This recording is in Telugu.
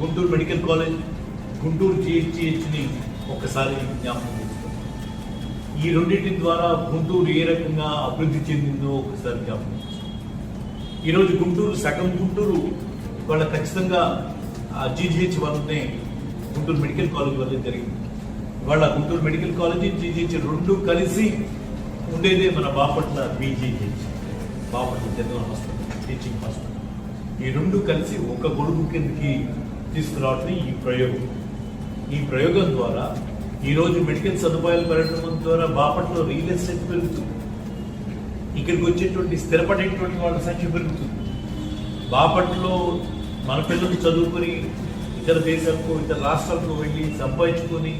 గుంటూరు మెడికల్ కాలేజ్ గుంటూరు జిహెచ్జిహెచ్ని ఒక్కసారి జ్ఞాపకం చేసుకోండి. ఈ రెండింటి ద్వారా గుంటూరు ఏ రకంగా అభివృద్ధి చెందిందో ఒకసారి జ్ఞాపకం ఈరోజు గుంటూరు సగం గుంటూరు వాళ్ళ ఖచ్చితంగా జీజీహెచ్ వల్లనే గుంటూరు మెడికల్ కాలేజ్ వల్లే జరిగింది. వాళ్ళ గుంటూరు మెడికల్ కాలేజీ జీజీహెచ్ రెండు కలిసి ఉండేదే మన Bapatla BGH Bapatla general hospital teaching hospital. ఈ రెండు కలిసి ఒక గొడుగు కిందకి తీసుకురావటం ఈ ప్రయోగం. ఈ ప్రయోగం ద్వారా ఈరోజు మెడికల్ సదుపాయాలు పెరగడం ద్వారా బాపట్లో రియల్ ఎస్టేట్ పెరుగుతుంది. ఇక్కడికి వచ్చేటువంటి స్థిరపడేటువంటి వాళ్ళ సంఖ్య పెరుగుతుంది. బాపట్లో మన పిల్లలు చదువుకొని ఇతర దేశాలకు ఇతర రాష్ట్రాలకు వెళ్ళి సంపాదించుకొని